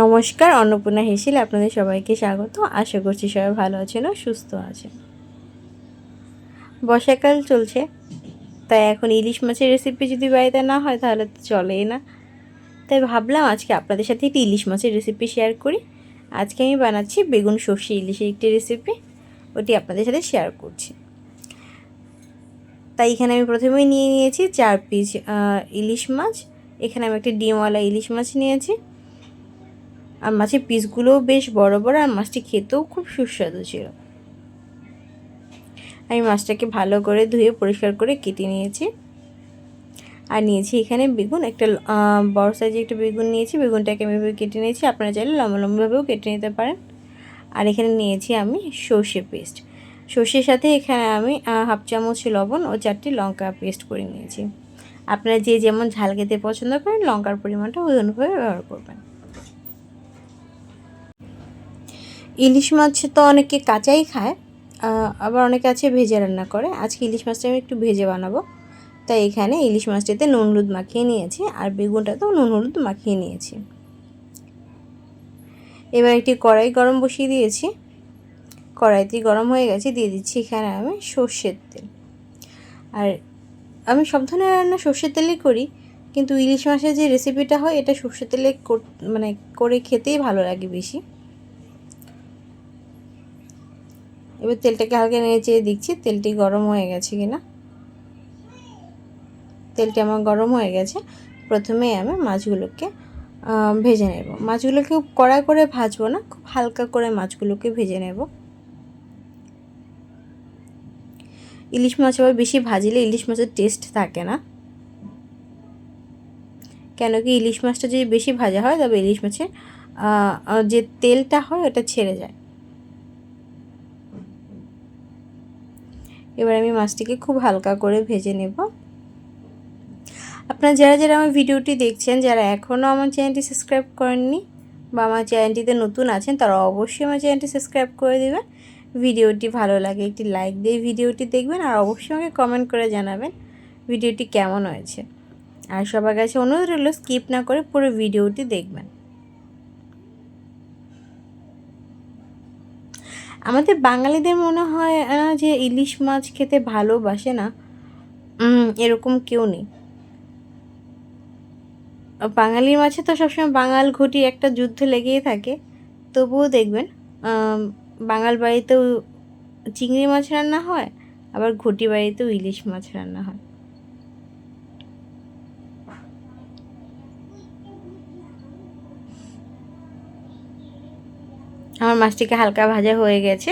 নমস্কার, অন্নপূর্ণা হেসিল, আপনাদের সবাইকে স্বাগত। আশা করছি সবাই ভালো আছেন ও সুস্থ আছেন। বর্ষাকাল চলছে, তাই এখন ইলিশ মাছের রেসিপি যদি বাড়িতে না হয় তাহলে তো চলেই না। তাই ভাবলাম আজকে আপনাদের সাথে একটি ইলিশ মাছের রেসিপি শেয়ার করি। আজকে আমি বানাচ্ছি বেগুন, সর্ষে, ইলিশের একটি রেসিপি ওটি আপনাদের সাথে শেয়ার করছি। তাই এখানে আমি প্রথমেই নিয়ে নিয়েছি চার পিস ইলিশ মাছ। এখানে আমি একটি ডিমওয়ালা ইলিশ মাছ নিয়েছি। আর মাছের পিসগুলোও বেশ বড় বড়, আর মাছটি খেতেও খুব সুস্বাদু ছিল। আমি মাছটাকে ভালো করে ধুয়ে পরিষ্কার করে কেটে নিয়েছি। আর নিয়েছি এখানে বেগুন, একটা বড় সাইজে একটা বেগুন নিয়েছি। বেগুনটাকে আমি কেটে নিয়েছি। আপনারা চাইলে লম্বা লম্বাভাবেও কেটে নিতে পারেন। আর এখানে নিয়েছি আমি সর্ষে পেস্ট সর্ষের সাথে এখানে আমি হাফ চামচ লবণ ও চারটি লঙ্কা পেস্ট করে নিয়েছি। আপনারা যে যেমন ঝাল খেতে পছন্দ করেন, লঙ্কার পরিমাণটা ওই অনুযায়ী ব্যবহার করবেন। ইলিশ মাছ তো অনেকে কাঁচাই খায় আবার অনেকে আছে ভেজে রান্না করে। আজকে ইলিশ মাছটা আমি একটু ভেজে বানাবো। তাই এখানে ইলিশ মাছটাতে নুন হলুদ মাখিয়ে নিয়েছি, আর বেগুনটাতেও নুন হলুদ মাখিয়ে নিয়েছি। এবার একটি কড়াই গরম বসিয়ে দিয়েছি। কড়াইটি গরম হয়ে গেছে, দিয়ে দিচ্ছি এখানে আমি সর্ষের তেল। আর আমি সব ধরনের রান্না সর্ষের তেলেই করি, কিন্তু ইলিশ মাছের যে রেসিপিটা হয়, এটা সর্ষের তেলে মানে করে খেতেই ভালো লাগে বেশি। এবার তেলটাকে হালকা নেড়ে চেয়ে দিচ্ছি, তেলটি গরম হয়ে গেছে কিনা? তেলটি আমার গরম হয়ে গেছে। প্রথমে আমি মাছগুলোকে ভেজে নেব। মাছগুলোকে কড়া করে ভাজবো না, খুব হালকা করে মাছগুলোকে ভেজে নেব। ইলিশ মাছ আবার বেশি ভাজিলে ইলিশ মাছের টেস্ট থাকে না। কেন কি ইলিশ মাছটা যদি বেশি ভাজা হয়, তবে ইলিশ মাছের যে তেলটা হয়, ওটা ছেড়ে যায়। এবার আমি মাছটিকে খুব হালকা করে ভেজে নেব। আপনারা যারা যারা আমার ভিডিওটি দেখছেন, যারা এখনও আমার চ্যানেলটি সাবস্ক্রাইব করেননি বা আমার চ্যানেলটিতে নতুন আছেন, তারা অবশ্যই আমার চ্যানেলটি সাবস্ক্রাইব করে দেবেন। ভিডিওটি ভালো লাগে, একটি লাইক দিয়ে ভিডিওটি দেখবেন আর অবশ্যই আমাকে কমেন্ট করে জানাবেন ভিডিওটি কেমন হয়েছে। আর সবার কাছে অনুরোধ রইল, স্কিপ না করে পুরো ভিডিওটি দেখবেন। আমাদের বাঙালিদের মনে হয় না যে ইলিশ মাছ খেতে ভালোবাসে না এরকম কেউ নেই। বাঙালির মাছে তো সবসময় বাঙাল ঘটি একটা যুদ্ধ লেগেই থাকে। তবুও দেখবেন বাঙাল বাড়িতেও চিংড়ি মাছ রান্না হয়, আবার ঘটি বাড়িতেও ইলিশ মাছ রান্না হয়। আমার মাছটিকে হালকা ভাজা হয়ে গেছে।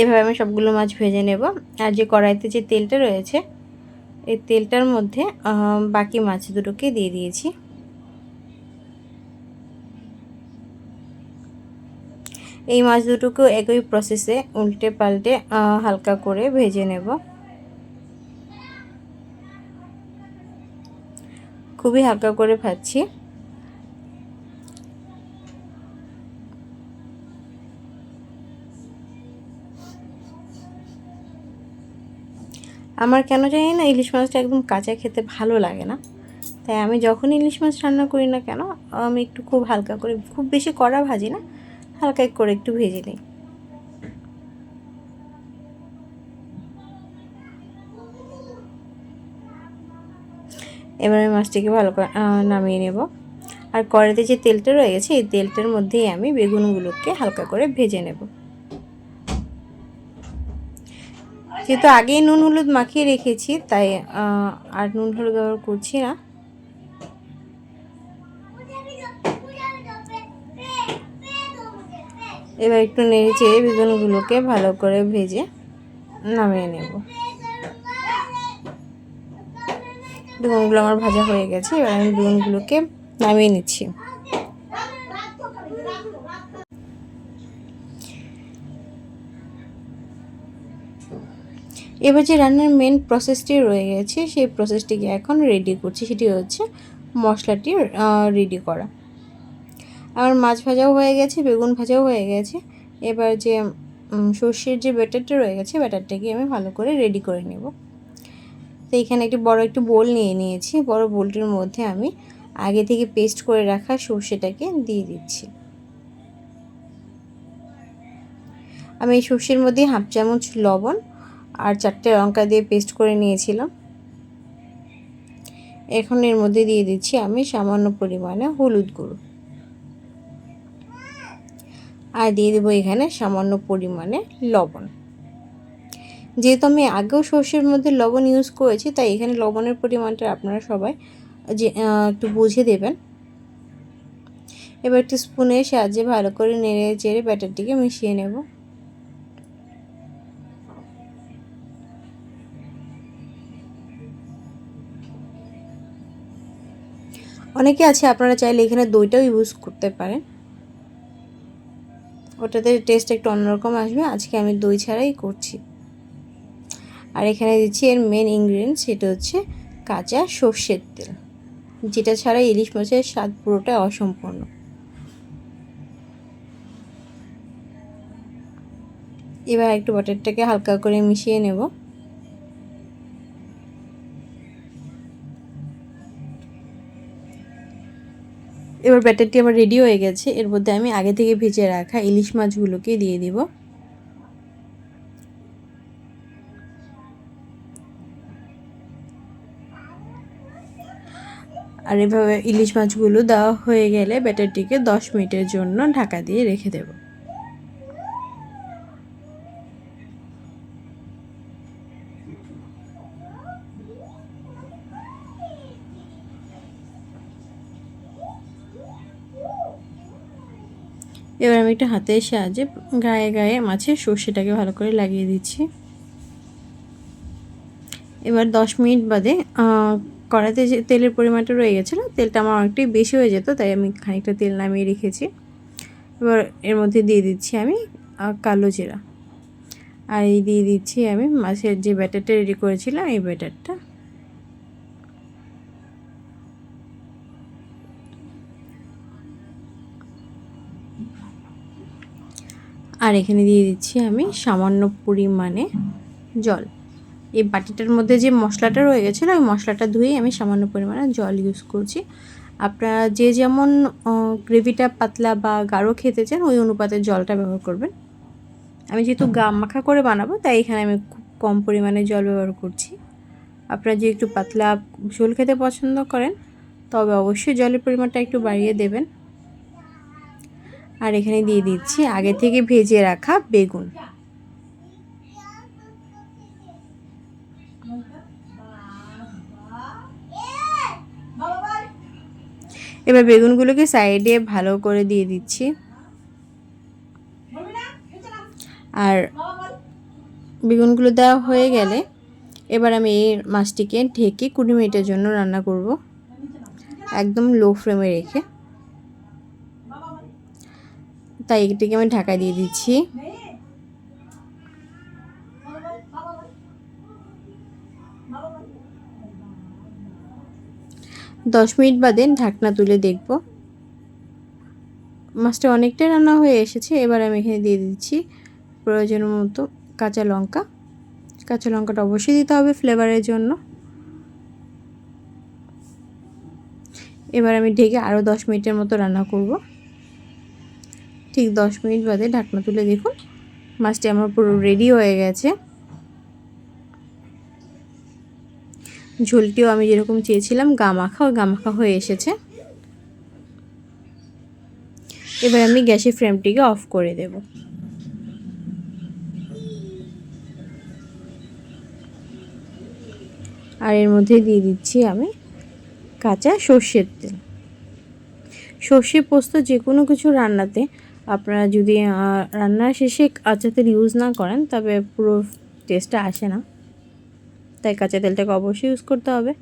এভাবে আমি সবগুলো মাছ ভেজে নেব। আর যে কড়াইতে যে তেলটা রয়েছে, এই তেলটার মধ্যে বাকি মাছ দুটোকে দিয়ে দিয়েছি। এই মাছ দুটোকেও একই প্রসেসে উল্টে পাল্টে হালকা করে ভেজে নেব। খুবই হালকা করে ভাজছি। আমার কেন জানি না ইলিশ মাছটা একদম কাঁচা খেতে ভালো লাগে না। তাই আমি যখন ইলিশ মাছ রান্না করি না কেন, আমি একটু খুব হালকা করে, খুব বেশি কড়া ভাজি না, হালকা করে একটু ভেজে নিই। এবার আমি মাছটিকে ভালো করে নামিয়ে নেব। আর কড়াইতে যে তেলটা রয়ে গেছে, এই তেলটার মধ্যেই আমি বেগুনগুলোকে হালকা করে ভেজে নেব। যেহেতু আগেই নুন হলুদ মাখিয়ে রেখেছি, তাই আর নুন হলুদ ব্যবহার করছি না। এবার একটু নেড়ে বেগুনগুলোকে ভালো করে ভেজে নামিয়ে নেব। বেগুনগুলো আমার ভাজা হয়ে গেছে, এবার আমি বেগুনগুলোকে নামিয়ে নিচ্ছি। এবার যে রান্নার মেন প্রসেসটি রয়ে গেছে, সেই প্রসেসটিকে এখন রেডি করছি। সেটি হচ্ছে মশলাটি রেডি করা। আমার মাছ ভাজাও হয়ে গেছে, বেগুন ভাজাও হয়ে গেছে। এবার যে সর্ষের যে ব্যাটারটা রয়ে গেছে, ব্যাটারটাকে আমি ভালো করে রেডি করে নেব। তো এখানে একটি বড় একটু বোল নিয়ে নিয়েছি। বড় বোলটির মধ্যে আমি আগে থেকে পেস্ট করে রাখা সর্ষেটাকে দিয়ে দিচ্ছি। আমি এই সর্ষের মধ্যে হাফ চামচ লবণ আর চারটে লঙ্কা দিয়ে পেস্ট করে নিয়েছিলাম। এখন এর মধ্যে দিয়ে দিচ্ছি আমি সামান্য পরিমাণে হলুদ গুঁড়ো। আর দিয়ে দেবো এখানে সামান্য পরিমাণে লবণ। যেহেতু আমি আগেও সর্ষের মধ্যে লবণ ইউজ করেছি, তাই এখানে লবণের পরিমাণটা আপনারা সবাই যে একটু বুঝে দেবেন। এবার একটু স্পুনের সাহায্যে ভালো করে নেড়ে চেড়ে ব্যাটারটিকে মিশিয়ে নেব। অনেকে আছে, আপনারা চাইলে এখানে দইটাও ইউজ করতে পারেন। ওটাতে টেস্ট একটু অন্যরকম আসবে। আজকে আমি দই ছাড়াই করছি। আর এখানে দিচ্ছি এর মেন ইনগ্রিডিয়েন্ট সেটা হচ্ছে কাঁচা সর্ষের তেল। যেটা ছাড়া ইলিশ মাছের স্বাদ পুরোটা অসম্পূর্ণ। এবার একটু বাটারটাকে হালকা করে মিশিয়ে নেব। এবার ব্যাটারটি আমার রেডি হয়ে গেছে। এর মধ্যে আমি আগে থেকে ভেজে রাখা ইলিশ মাছগুলোকে দিয়ে দিব। আর এভাবে ইলিশ মাছগুলো দেওয়া হয়ে গেলে ব্যাটারটিকে দশ মিনিটের জন্য ঢাকা দিয়ে রেখে দেব। এবার আমি একটা হাতের সাহায্যে গায়ে গায়ে মাছের সর্ষেটাকে ভালো করে লাগিয়ে দিচ্ছি। এবার দশ মিনিট বাদে কড়াইতে যে তেলের পরিমাণটা রয়ে গেছিল, তেলটা আমার অনেকটাই বেশি হয়ে যেত, তাই আমি খানিকটা তেল নামিয়ে রেখেছি। এবার এর মধ্যে দিয়ে দিচ্ছি আমি কালো জিরা। আর এই দিয়ে দিচ্ছি আমি মাছের যে ব্যাটারটা রেডি করেছিলাম, এই ব্যাটারটা। আর এখানে দিয়ে দিচ্ছি আমি সামান্য পরিমাণে জল। এই বাটিটার মধ্যে যে মশলাটা রয়ে গেছিল ওই মশলাটা ধুয়েই আমি সামান্য পরিমাণে জল ইউজ করছি। আপনারা যে যেমন গ্রেভিটা পাতলা বা গাঢ় খেতে চান, ওই অনুপাতে জলটা ব্যবহার করবেন। আমি যেহেতু গা মাখা করে বানাবো, তাই এখানে আমি খুব কম পরিমাণে জল ব্যবহার করছি। আপনারা যে একটু পাতলা ঝোল খেতে পছন্দ করেন, তবে অবশ্যই জলের পরিমাণটা একটু বাড়িয়ে দেবেন। আর এখানে দিয়ে দিচ্ছি আগে থেকে ভেজে রাখা বেগুন। এবার বেগুনগুলোকে সাইডে ভালো করে দিয়ে দিচ্ছি। আর বেগুনগুলো দেওয়া হয়ে গেলে এবার আমি এই মাছটিকে ঢেকে কুড়ি মিনিটের জন্য রান্না করব। একদম লো ফ্লেমে রেখে। তাই এটিকে আমি ঢাকা দিয়ে দিচ্ছি। দশ মিনিট বাদে ঢাকনা তুলে দেখব। মাছটা অনেকটাই রান্না হয়ে এসেছে, এবার আমি এখানে দিয়ে দিচ্ছি প্রয়োজন মতো কাঁচা লঙ্কা। কাঁচা লঙ্কাটা অবশ্যই দিতে হবে ফ্লেভারের জন্য। এবার আমি ঢেকে আরও দশ মিনিটের মতো রান্না করব। ঠিক দশ মিনিট বাদে ঢাকনা তুলে দেখুন। মাছটি আমার পুরো রেডি হয়ে গেছে। ঝোলটিও আমি যেরকম চেয়েছিলাম, গামাখা ওই গামাখা হয়ে এসেছে। এবার আমি গ্যাসের ফ্রেমটিকে অফ করে দেব। আর এর মধ্যে দিয়ে দিচ্ছি আমি কাঁচা সর্ষের তেল। সর্ষে পোস্ত যে কোনো কিছু রান্নাতে আপনারা যদি রান্নার শেষে কাঁচা তেল ইউজ না করেন, তবে পুরো টেস্টটা আসে না। তাই কাঁচা তেলটাকে অবশ্যই ইউজ করতে হবে।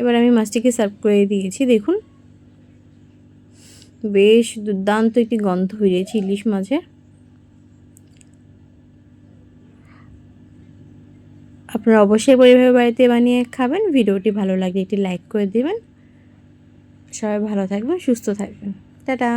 এবার আমি মাছটিকে সার্ভ করে দিয়েছি, দেখুন। বেশ দুর্দান্ত একটি গন্ধ বেরিয়েছে ইলিশ মাছের আপনারা অবশ্যই পরিবারের বাড়িতে বানিয়ে খাবেন। ভিডিওটি ভালো লাগলে একটি লাইক করে দেবেন। সবাই ভালো থাকবেন, সুস্থ থাকবেন। টাটা!